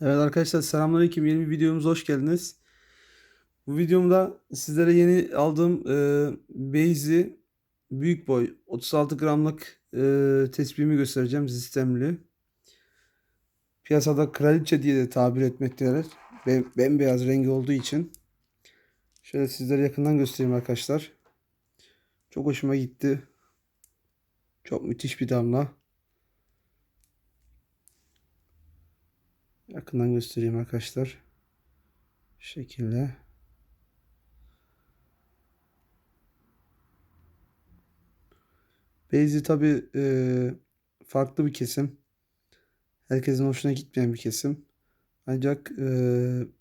Evet arkadaşlar selamünaleyküm. Yeni bir videomuza hoş geldiniz. Bu videomda sizlere yeni aldığım e, Beyzi büyük boy 36 gramlık e, tespihimi göstereceğim sistemli. Piyasada kraliçe diye de tabir etmektedir. Be bembeyaz rengi olduğu için. Şöyle sizlere yakından göstereyim arkadaşlar. Çok hoşuma gitti. Çok müthiş bir damla. Yakından göstereyim arkadaşlar. Şu şekilde. Beyzi tabi farklı bir kesim. Herkesin hoşuna gitmeyen bir kesim. Ancak e,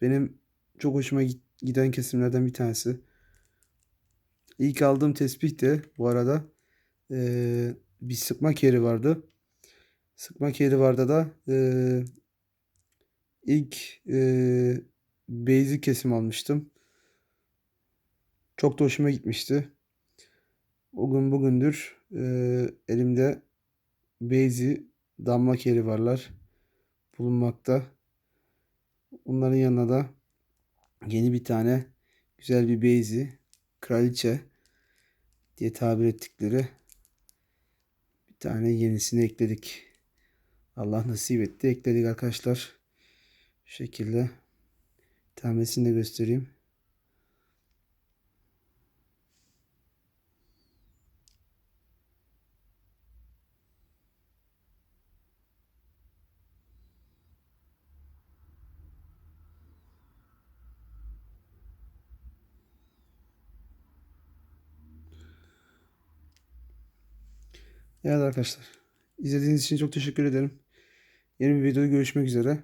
benim çok hoşuma giden kesimlerden bir tanesi. İlk aldığım tespih de bu arada e, bir sıkma keri vardı. Sıkma keri vardı da e, ilk e, beyzi kesim almıştım. Çok da hoşuma gitmişti. O gün bugündür e, elimde beyzi damla keri varlar bulunmakta. Onların yanına da yeni bir tane güzel bir beyzi kraliçe diye tabir ettikleri bir tane yenisini ekledik. Allah nasip etti. Ekledik arkadaşlar. Şekilde. Tanesini de göstereyim. Evet arkadaşlar. İzlediğiniz için çok teşekkür ederim. Yeni bir videoda görüşmek üzere.